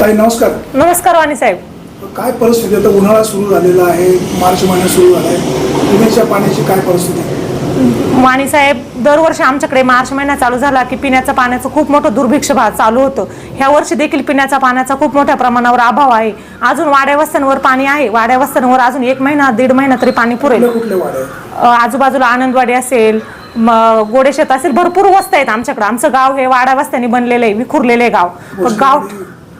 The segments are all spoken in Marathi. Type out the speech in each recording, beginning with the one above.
ताई नमस्कार. नमस्कार वाणी साहेब. काय परिस्थिती? आता उन्हाळा सुरू झालेला आहे मार्च महिना सुरू झाला आहे पिण्याच्या पाण्याची काय परिस्थिती? आहे वाणी साहेब दरवर्षी आमच्याकडे मार्च महिना चालू झाला की पिण्याचं पाण्याचं खूप मोठं दुर्भिक्ष भा चालू होतं. ह्या वर्षी देखील पिण्याच्या पाण्याचा खूप मोठ्या प्रमाणावर अभाव आहे. अजून वाड्या वस्त्यांवर पाणी आहे. वाड्या वस्त्यांवर अजून एक महिना दीड महिना तरी पाणी पुरेल. वाडे आजूबाजूला आनंदवाडी असेल गोडेशेत असेल भरपूर वस्त्या आहेत आमच्याकडे. आमचं गाव हे वाड्या वस्त्यांनी बनलेलं आहे विखुरलेलं आहे गाव. गाव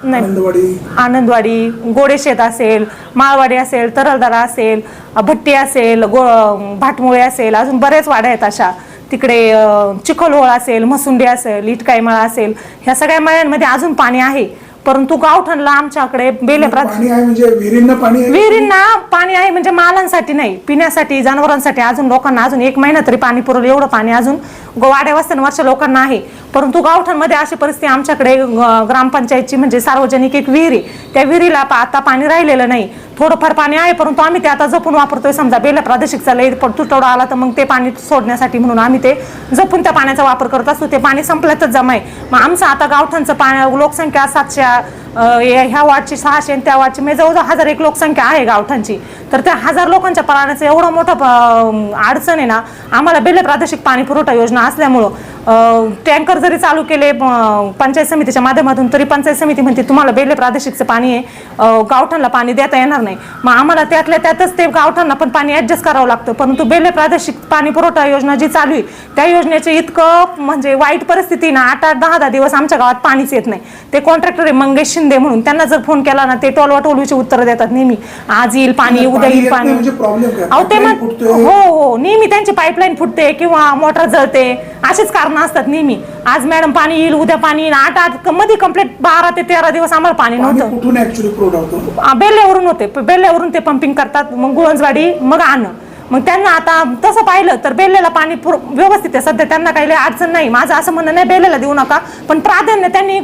आनंदवाडी. आनंदवाडी गोडेशेत असेल माळवाडी असेल तरलदरा असेल भट्टी असेल गो भाटमुळे असेल अजून बरेच वाड्या आहेत अशा. तिकडे चिखलहोळ असेल मसुंडी असेल इटकाई मळा असेल ह्या सगळ्या मळ्यांमध्ये अजून पाणी आहे. परंतु गावठणला आमच्याकडे बेले पाणी आहे म्हणजे विहिरींना पाणी आहे? विहिरींना पाणी आहे म्हणजे मालांसाठी नाही पिण्यासाठी जनावरांसाठी अजून लोकांना अजून एक महिना तरी पाणी पुरवलं एवढं पाणी अजून वाड्या वस्त्यांवरच्या लोकांना आहे. परंतु गावठांमध्ये अशी परिस्थिती आमच्याकडे अं, ग्रामपंचायतची म्हणजे सार्वजनिक एक विहीर त्या विहिरीला पा- आता पाणी राहिलेलं नाही. थोडंफार पाणी आहे परंतु आम्ही ते आता जपून वापरतोय. समजा बेला प्रादेशिकचा लई पण तुटवडा आला तर मग ते पाणी सोडण्यासाठी म्हणून आम्ही ते जपून त्या पाण्याचा वापर करत असतो. ते पाणी संपल्यातच जमा आहे. मग आमचं आता गावठांचं पाणी लोकसंख्या सातशे yeah ह्या वार्डची सहाशे आणि त्या वार्डची म्हणजे जवळजवळ हजार एक लोकसंख्या आहे गावठांची तर त्या हजार लोकांच्या पाण्याचं एवढं मोठं अडचण आहे ना आम्हाला बेल्ले प्रादेशिक पाणी पुरवठा योजना असल्यामुळं टँकर जरी चालू केले पंचायत समितीच्या माध्यमातून तरी पंचायत समिती म्हणते तुम्हाला बेल्ले प्रादेशिकचं पाणी आहे गावठांना पाणी देता येणार नाही. मग आम्हाला त्यातल्या त्यातच ते गावठांना पण पाणी ॲडजस्ट करावं लागतं. परंतु बेल्ले प्रादेशिक पाणी पुरवठा योजना जी चालू आहे त्या योजनेचे इतकं म्हणजे वाईट परिस्थिती ना आठ आठ दहा दहा दिवस आमच्या गावात पाणीच येत नाही. ते कॉन्ट्रॅक्टर आहे मंगेश शिंदे म्हणून. त्यांना जर फोन केला ना ते टोलवा टोलवीची उत्तर देतात नेहमी. आज येईल पाणी उद्या येईल पाणी. म्हणजे अहो ते मग. हो हो. नेहमी त्यांची पाईपलाईन फुटते किंवा मोटर जळते. अशीच कारणं असतात नेहमी. आज मॅडम पाणी येईल उद्या पाणी येईल. आठ आठमध्ये कंप्लीट बारा ते तेरा दिवस आम्हाला पाणी नव्हतं. बेल्ल्यावरून होते. बेल्ल्यावरून ते पंपिंग करतात. मग गुळंजवाडी मग आणं. मग त्यांना आता तसं पाहिलं तर बेल्ल्याला पाणी व्यवस्थित आहे. सध्या त्यांना काही अडचण नाही. माझं असं म्हणणं नाही बेल्ल्याला देऊ नका. पण प्राधान्य त्यांनी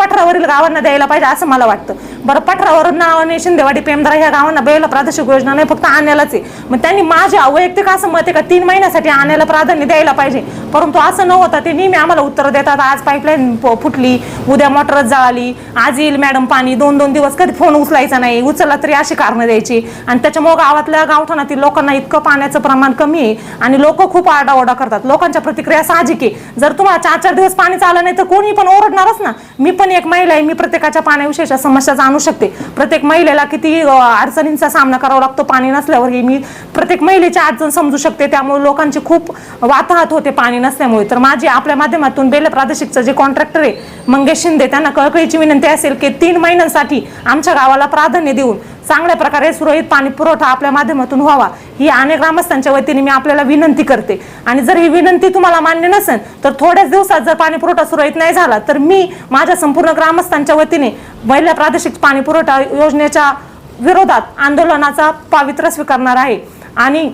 पठारावरील गावांना द्यायला पाहिजे असं मला वाटतं. बरं पठरावरून नावाने शिंदेवाडी पेमदारा ह्या गावांना बैल प्रादेशिक योजना नाही फक्त आणायलाच आहे. मग त्यांनी माझ्या वैयक्तिक असं मत आहे का? तीन महिन्यासाठी आणायला प्राधान्य द्यायला पाहिजे. परंतु असं न होता ते नेहमी आम्हाला उत्तर देतात. आज पाईपलाईन फुटली उद्या मोटरच जळाली. आज येईल मॅडम पाणी. दोन दोन दिवस कधी फोन उचलायचा नाही. उचलला तरी अशी कारणं द्यायची. आणि त्याच्यामुळे गावातल्या गावठाणातील लोकांना इतकं पाण्याचं प्रमाण कमी आहे आणि लोक खूप आरडाओरडा करतात. लोकांच्या प्रतिक्रिया साहजिक आहे. जर तुम्हाला चार चार दिवस पाणी चाललं नाही तर कोणी पण ओरडणारच ना. मी पण एक महिला आहे. मी प्रत्येकाच्या पाण्याविषयीच्या समस्या जाणू शकते. प्रत्येक महिलेला किती अडचणींचा सामना करावा लागतो पाणी नसल्यावर हे मी प्रत्येक महिलेची अडचण समजू शकते. त्यामुळे लोकांची खूप वाताहत होते पाणी नसल्यामुळे. तर माझी आपल्या माध्यमातून बेल प्रादेशिकचं जे कॉन्ट्रॅक्टर आहे मंगेश शिंदे त्यांना कळकळीची विनंती असेल की तीन महिन्यांसाठी आमच्या गावाला प्राधान्य देऊन चांगल्या प्रकारे सुरळीत पाणी पुरवठा आपल्या माध्यमातून व्हावा. ही अनेक ग्रामस्थांच्या वतीने मी आपल्याला विनंती करते. आणि जर ही विनंती तुम्हाला मान्य नसेल तर थोड्याच दिवसात जर पाणी पुरवठा सुरळीत नाही झाला तर मी माझ्या संपूर्ण ग्रामस्थांच्या वतीने महिला प्रादेशिक पाणी पुरवठा योजनेच्या विरोधात आंदोलनाचा पावित्र्य स्वीकारणार आहे. आणि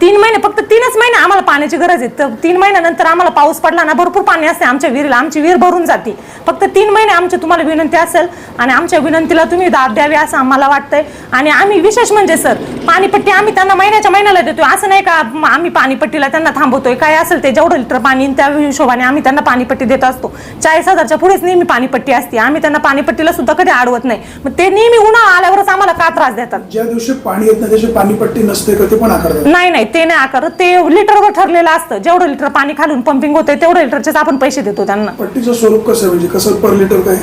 तीन महिने फक्त तीनच महिने आम्हाला पाण्याची गरज आहे. तर तीन महिन्यानंतर आम्हाला पाऊस पडला ना भरपूर पाणी असते आमच्या विहिरीला. आमची विहीर भरून जाते. फक्त तीन महिने आमची तुम्हाला विनंती असेल आणि आमच्या विनंतीला तुम्ही दाद द्यावी असं आम्हाला वाटतंय. आणि आम्ही विशेष म्हणजे सर पाणीपट्टी आम्ही त्यांना महिन्याच्या महिन्याला देतोय. असं नाही का आम्ही पाणीपट्टीला त्यांना थांबवतोय. काय असेल ते जेवढं लिटर पाणी त्या हिशोबाने आम्ही त्यांना पाणीपट्टी देत असतो. चाळीस हजारच्या पुढेच नेहमी पाणीपट्टी असते. आम्ही त्यांना पाणीपट्टीला सुद्धा कधी अडवत नाही. मग ते नेहमी उन्हाळा आल्यावरच आम्हाला का त्रास देतात? ज्या दिवशी पाणी येत नाही त्याची पाणीपट्टी नसते का? ते पण नाही. नाही ते नाही आकारत. ते लिटरवर ठरलेलं असतं. जेवढं लिटर पाणी खालून पंपिंग होते तेवढं लिटरचेच आपण पैसे देतो त्यांना. पट्टीचं स्वरूप कसं आहे? म्हणजे कसं पर लिटर काय?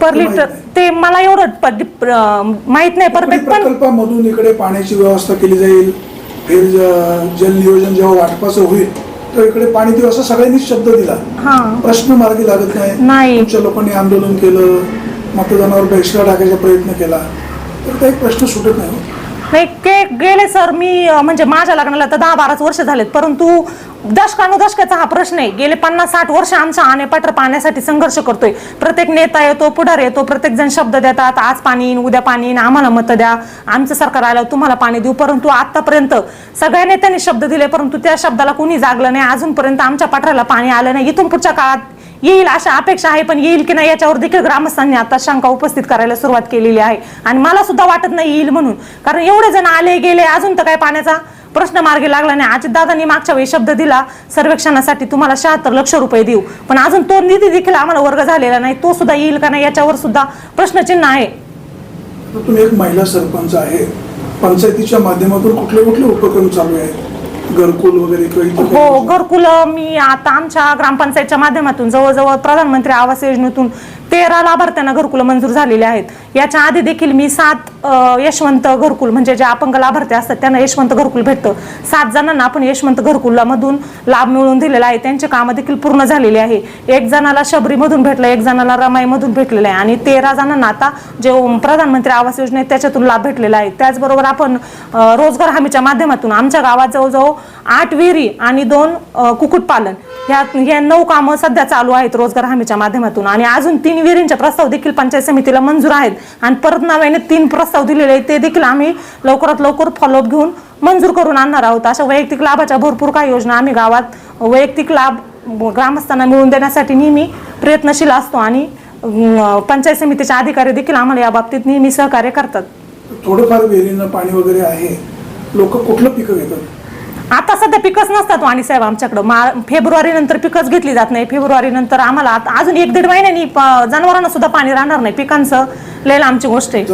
पर लिटर ते मला एवढं प- माहीत नाही. परफेक्ट पण प्रकल्पामधून इकडे पाण्याची व्यवस्था केली जाईल. ज- जल नियोजन जेव्हा वाटपाचं होईल तर इकडे पाणी देऊ असा सगळ्यांनी शब्द दिला. हा. प्रश्न मार्गी लागत नाही. नाही. तुमच्या लोकांनी आंदोलन केलं मतदानावर बहिष्कार टाकायचा प्रयत्न केला. तर काही प्रश्न सुटत नाही हो. नाही के गेले सर मी अं, म्हणजे माझ्या लग्नाला तर दहा बाराच वर्ष झालेत परंतु दशकानुदशकाचा हा प्रश्न आहे. गेले पन्नास साठ वर्ष आमच्या आनेपात्र पाण्यासाठी संघर्ष करतोय. प्रत्येक नेता येतो पुढार येतो प्रत्येक जण शब्द देतात आज पाणी येईन उद्या पाणी येईन आम्हाला मतं द्या आमचं सरकार आलं तुम्हाला पाणी देऊ परंतु आतापर्यंत सगळ्या नेत्यांनी शब्द दिले परंतु त्या शब्दाला कुणी जागलं नाही अजूनपर्यंत आमच्या पाठराला पाणी आलं नाही. इथून पुढच्या काळात येईल अशा अपेक्षा आहे पण येईल की नाही याच्यावर देखील ग्रामस्थांनी आता शंका उपस्थित करायला सुरुवात केलेली आहे. आणि मला सुद्धा वाटत नाही येईल म्हणून. कारण एवढे जण आले गेले अजून तर काय पाण्याचा प्रश्न मार्गी लागला नाही. अजितदादांनी मागच्या वेळी शब्द दिला सर्वेक्षणासाठी तुम्हाला शहात्तर लक्ष रुपये देऊ. पण अजून तो निधी देखील आम्हाला वर्ग झालेला नाही. तो सुद्धा येईल का नाही याच्यावर सुद्धा प्रश्नचिन्ह आहे. तुम्ही एक महिला सरपंच आहे. पंचायतीच्या माध्यमातून कुठले कुठले उपक्रम चालू आहेत? घरकुल वगैरे किंवा इतर काही हो? घरकुल मी आता आमच्या ग्रामपंचायतच्या माध्यमातून जवळजवळ प्रधानमंत्री आवास योजनेतून तेरा लाभार्थ्यांना घरकुल मंजूर झालेले आहेत. याच्या आधी देखील मी सात यशवंत घरकुल म्हणजे जे अपंग लाभार्थी असतात त्यांना यशवंत घरकुल भेटतं. सात जणांना आपण यशवंत घरकुलामधून लाभ मिळवून दिलेला आहे. त्यांचे कामं देखील पूर्ण झालेली आहे. एक जणाला शबरीमधून भेटलं एक जणाला रमाईमधून भेटलेलं आहे. आणि तेरा जणांना आता जे प्रधानमंत्री आवास योजना आहे त्याच्यातून लाभ भेटलेला आहे. त्याचबरोबर आपण रोजगार हमीच्या माध्यमातून आमच्या गावात जवळजवळ आठ विहिरी आणि दोन कुक्कुटपालन. ह्या नऊ कामं सध्या चालू आहेत रोजगार हमीच्या माध्यमातून. आणि अजून तीन विहिरींचे प्रस्ताव देखील पंचायत समितीला मंजूर आहेत. आणि परत नव्याने तीन प्रस्ताव दिलेले आहेत ते देखील आम्ही लवकरात लवकर फॉलोअप घेऊन मंजूर करून आणणार आहोत. अशा वैयक्तिक लाभाच्या भरपूर काही योजना आम्ही गावात वैयक्तिक लाभ ग्रामस्थांना मिळवून देण्यासाठी नेहमी प्रयत्नशील असतो आणि पंचायत समितीचे अधिकारी देखील आम्हाला या बाबतीत नेहमी सहकार्य करतात. थोडंफार विहिरीनं पाणी वगैरे आहे. लोक कुठलं पिकं घेतात? आता सध्या पिकच नसतात वाणी साहेब आमच्याकडं. मा फेब्रुवारी नंतर पिकच घेतली जात नाही. फेब्रुवारी नंतर आम्हाला अजून एक दीड महिन्यानी जनावरांना सुद्धा पाणी राहणार नाही. पिकांचं लय लांबची गोष्ट आहे.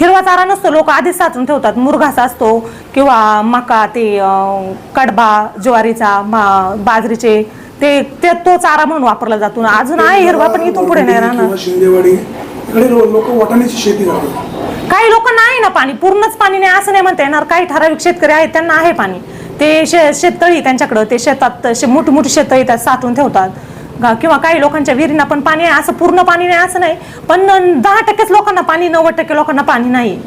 हिरवा चारा? नसतो. लोक आधीच साचून ठेवतात. मुरघास असतो किंवा मका ते कडबा ज्वारीचा बाजरीचे ते ते तो चारा म्हणून वापरला जातो. अजून आहे हिरवा पण इथून पुढे नाही राहणार. शेती करतात. काही लोकांना आहे ना पाणी पूर्णच पाणी नाही असं नाही म्हणता येणार. काही ठराविक शेतकरी आहेत त्यांना आहे पाणी. ते शे शेततळी त्यांच्याकडं ते शेतात मोठी मोठी शेततळी त्यात साठवून ठेवतात. किंवा काही लोकांच्या विहिरींना पण पाणी आहे असं पूर्ण पाणी नाही असं नाही. पण दहा टक्केच लोकांना पाणी नव्वद टक्के लोकांना पाणी नाही.